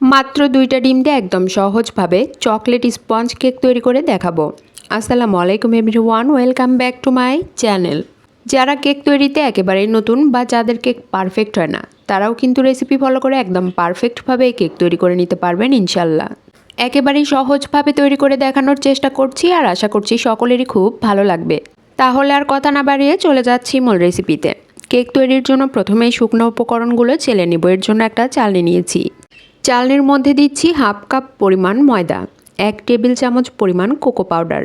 মাত্র দুইটা ডিম দিয়ে একদম সহজভাবে চকলেট স্পঞ্জ কেক তৈরি করে দেখাবো। আসসালামু আলাইকুম everyone, welcome back to my channel. যারা কেক তৈরিতে একেবারেই নতুন বা যাদের কেক পারফেক্ট হয় না, তারাও কিন্তু রেসিপি ফলো করে একদম পারফেক্টভাবে কেক তৈরি করে নিতে পারবেন ইনশাল্লাহ একেবারেই সহজভাবে তৈরি করে দেখানোর চেষ্টা করছি আর আশা করছি সকলেরই খুব ভালো লাগবে। তাহলে আর কথা না বাড়িয়ে চলে যাচ্ছি মূল রেসিপিতে। কেক তৈরির জন্য প্রথমেই শুকনো উপকরণগুলো চেলে নেব, এর জন্য একটা চালনি নিয়েছি। চালনির মধ্যে দিচ্ছি হাফ কাপ পরিমাণ ময়দা, এক টেবিল চামচ পরিমাণ কোকো পাউডার।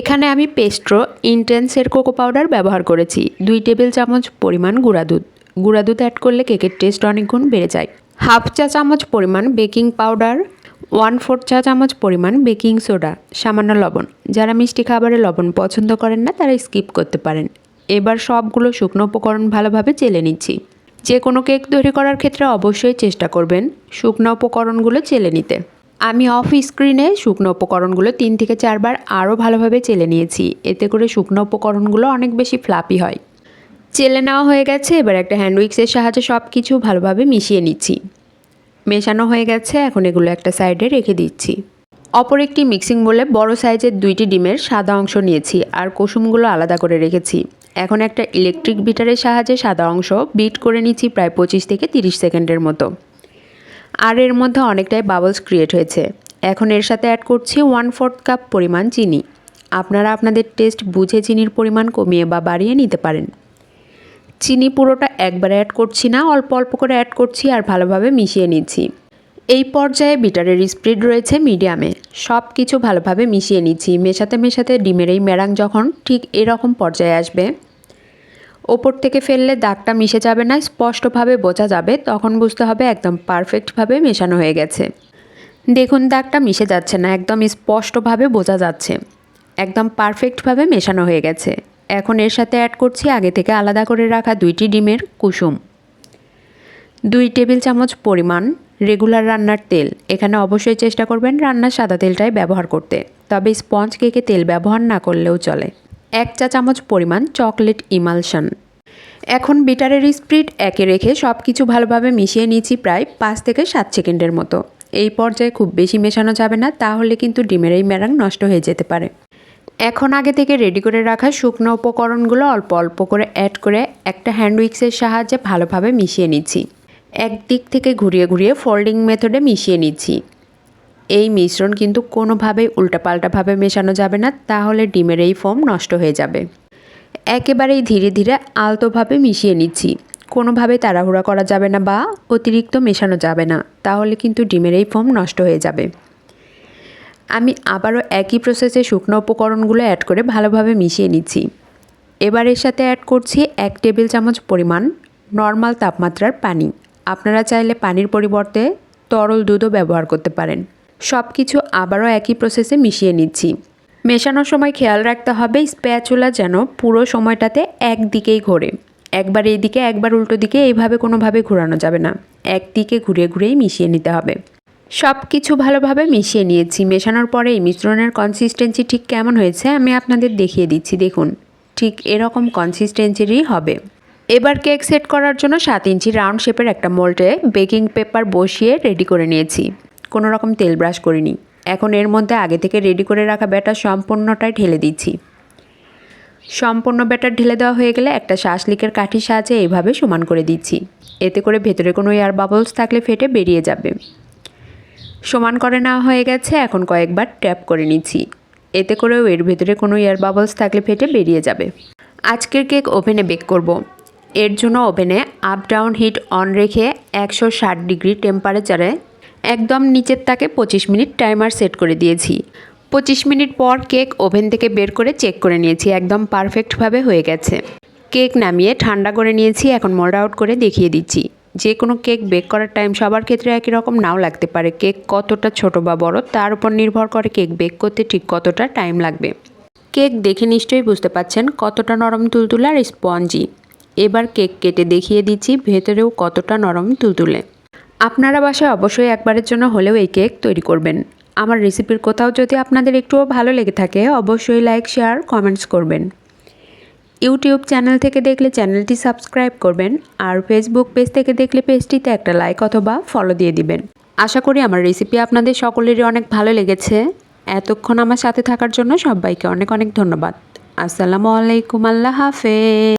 এখানে আমি পেস্ট্রো ইন্টেন্সের কোকো পাউডার ব্যবহার করেছি, দুই টেবিল চামচ পরিমাণ গুঁড়া দুধ। গুঁড়া দুধ অ্যাড করলে কেকের টেস্ট অনেক গুণ বেড়ে যায়। হাফ চা চামচ পরিমাণ বেকিং পাউডার ওয়ান ফোর চা চামচ পরিমাণ বেকিং সোডা, সামান্য লবণ। যারা মিষ্টি খাবারে লবণ পছন্দ করেন না, তারা স্কিপ করতে পারেন। এবার সবগুলো শুকনো উপকরণ ভালোভাবে চেলে নিচ্ছি। যে কোনো কেক তৈরি করার ক্ষেত্রে অবশ্যই চেষ্টা করবেন শুকনো উপকরণগুলো চেলে নিতে। আমি অফ স্ক্রিনে শুকনো উপকরণগুলো তিন থেকে চারবার আরও ভালোভাবে চেলে নিয়েছি। এতে করে শুকনো উপকরণগুলো অনেক বেশি ফ্লাপি হয়। চেলে নেওয়া হয়ে গেছে, এবার একটা হ্যান্ড উইক্সের সাহায্যে সব কিছু ভালোভাবে মিশিয়ে নিচ্ছি। মেশানো হয়ে গেছে, এখন এগুলো একটা সাইডে রেখে দিচ্ছি। অপর একটি মিক্সিং বলে বড় সাইজের দুইটি ডিমের সাদা অংশ নিয়েছি, আর কুসুমগুলো আলাদা করে রেখেছি। এখন একটা ইলেকট্রিক বিটারের সাহায্যে সাদা অংশ বিট করে নিচ্ছি প্রায় পঁচিশ থেকে তিরিশ সেকেন্ডের মতো। আর এর মধ্যে অনেকটাই বাবলস ক্রিয়েট হয়েছে। এখন এর সাথে অ্যাড করছি ওয়ান ফোর্থ কাপ পরিমাণ চিনি। আপনারা আপনাদের টেস্ট বুঝে চিনির পরিমাণ কমিয়ে বা বাড়িয়ে নিতে পারেন। চিনি পুরোটা একবারে অ্যাড করছি না, অল্প অল্প করে অ্যাড করছি আর ভালোভাবে মিশিয়ে নিচ্ছি। এই পর্যায়ে বিটারের স্পিড রয়েছে মিডিয়ামে। সব কিছু ভালোভাবে মিশিয়ে নিচ্ছি। মেশাতে মেশাতে ডিমের এই মেরাং যখন ঠিক এরকম পর্যায়ে আসবে। ওপর থেকে ফেললে দাগটা মিশে যাবে না, স্পষ্টভাবে বোঝা যাবে। তখন বুঝতে হবে একদম পারফেক্টভাবে মেশানো হয়ে গেছে। দেখুন, দাগটা মিশে যাচ্ছে না, একদম স্পষ্টভাবে বোঝা যাচ্ছে। একদম পারফেক্টভাবে মেশানো হয়ে গেছে। এখন এর সাথে অ্যাড করছি আগে থেকে আলাদা করে রাখা দুইটি ডিমের কুসুম। দুই টেবিল চামচ পরিমাণ রেগুলার রান্নার তেল। এখানে অবশ্যই চেষ্টা করবেন রান্নার সাদা তেলটাই ব্যবহার করতে। তবে স্পঞ্জ কেকে তেল ব্যবহার না করলেও চলে। এক চা চামচ পরিমাণ চকলেট ইমালশন। এখন বিটারের স্প্রিড একে রেখে সব কিছু ভালোভাবে মিশিয়ে নিয়েছি প্রায় পাঁচ থেকে সাত সেকেন্ডের মতো। এই পর্যায়ে খুব বেশি মেশানো যাবে না, তাহলে কিন্তু ডিমের এই ম্যারাং নষ্ট হয়ে যেতে পারে। এখন আগে থেকে রেডি করে রাখা শুকনো উপকরণগুলো অল্প অল্প করে অ্যাড করে একটা হ্যান্ড উইক্সের সাহায্যে ভালোভাবে মিশিয়ে নিচ্ছি। একদিক থেকে ঘুরিয়ে ঘুরিয়ে ফোল্ডিং মেথডে মিশিয়ে নিচ্ছি। এই মিশ্রণ কিন্তু কোনোভাবেই উল্টাপাল্টাভাবে মেশানো যাবে না, তাহলে ডিমের এই ফোম নষ্ট হয়ে যাবে। একেবারেই ধীরে ধীরে আলতোভাবে মিশিয়ে নিচ্ছি। কোনোভাবে তাড়াহুড়া করা যাবে না বা অতিরিক্ত মেশানো যাবে না, তাহলে কিন্তু ডিমের এই ফোম নষ্ট হয়ে যাবে। আমি আবারও একই প্রসেসে শুকনো উপকরণগুলো অ্যাড করে ভালোভাবে মিশিয়ে নিচ্ছি। এবার এর সাথে অ্যাড করছি এক টেবিল চামচ পরিমাণ নর্মাল তাপমাত্রার পানি। আপনারা চাইলে পানির পরিবর্তে তরল দুধও ব্যবহার করতে পারেন। সব কিছু আবারও একই প্রসেসে মিশিয়ে নিচ্ছি। মেশানোর সময় খেয়াল রাখতে হবে স্প্যাচুলা যেন পুরো সময়টাতে একদিকেই ঘোরে। একবার এইদিকে, একবার উল্টো দিকে, এইভাবে কোনোভাবে ঘোরানো যাবে না। একদিকে ঘুরে ঘুরেই মিশিয়ে নিতে হবে। সব কিছু ভালোভাবে মিশিয়ে নিয়েছি। মেশানোর পরে এই মিশ্রণের কনসিস্টেন্সি ঠিক কেমন হয়েছে আমি আপনাদের দেখিয়ে দিচ্ছি। দেখুন, ঠিক এরকম কনসিস্টেন্সিরই হবে। এবার কেক সেট করার জন্য সাত ইঞ্চি রাউন্ড শেপের একটা মোল্ডে বেকিং পেপার বসিয়ে রেডি করে নিয়েছি। কোনো রকম তেল ব্রাশ করিনি। এখন এর মধ্যে আগে থেকে রেডি করে রাখা ব্যাটার সম্পূর্ণটাই ঢেলে দিচ্ছি। সম্পূর্ণ ব্যাটার ঢেলে দেওয়া হয়ে গেলে একটা শ্বাসলিকের কাঠির সাহায্যে এইভাবে সমান করে দিচ্ছি। এতে করে ভেতরে কোনো এয়ার বাবলস থাকলে ফেটে বেরিয়ে যাবে। সমান করে নেওয়া হয়ে গেছে, এখন কয়েকবার ট্যাপ করে নিচ্ছি। এতে করেও এর ভেতরে কোনো এয়ার বাবলস থাকলে ফেটে বেরিয়ে যাবে। আজকের কেক ওভেনে বেক করব। এর জন্য ওভেনে আপ ডাউন হিট অন রেখে একশো ষাট ডিগ্রি টেম্পারেচারে একদম নিচের তাকে পঁচিশ মিনিট টাইমার সেট করে দিয়েছি। পঁচিশ মিনিট পর কেক ওভেন থেকে বের করে চেক করে নিয়েছি, একদম পারফেক্টভাবে হয়ে গেছে। কেক নামিয়ে ঠান্ডা করে নিয়েছি, এখন মোল্ড আউট করে দেখিয়ে দিচ্ছি। যে কোনো কেক বেক করার টাইম সবার ক্ষেত্রে একই রকম নাও লাগতে পারে। কেক কতটা ছোট বা বড়, তার উপর নির্ভর করে কেক বেক করতে ঠিক কতটা টাইম লাগবে। কেক দেখে নিশ্চয়ই বুঝতে পাচ্ছেন কতটা নরম তুলতুলে আর স্পঞ্জি এবার কেক কেটে দেখিয়ে দিচ্ছি ভেতরেও কতটা নরম তুলতুলে। আপনারা বাসায় অবশ্যই একবারের জন্য হলেও এই কেক তৈরি করবেন। আমার রেসিপির কোথাও যদি আপনাদের একটুও ভালো লেগে থাকে, অবশ্যই লাইক, শেয়ার, কমেন্টস করবেন। ইউটিউব চ্যানেল থেকে দেখলে চ্যানেলটি সাবস্ক্রাইব করবেন আর ফেসবুক পেজ থেকে দেখলে পেজটিতে একটা লাইক অথবা ফলো দিয়ে দিবেন। আশা করি আমার রেসিপি আপনাদের সকলেরই অনেক ভালো লেগেছে। এতক্ষণ আমার সাথে থাকার জন্য সবাইকে অনেক অনেক ধন্যবাদ। আসসালামু আলাইকুম, আল্লাহ হাফেজ।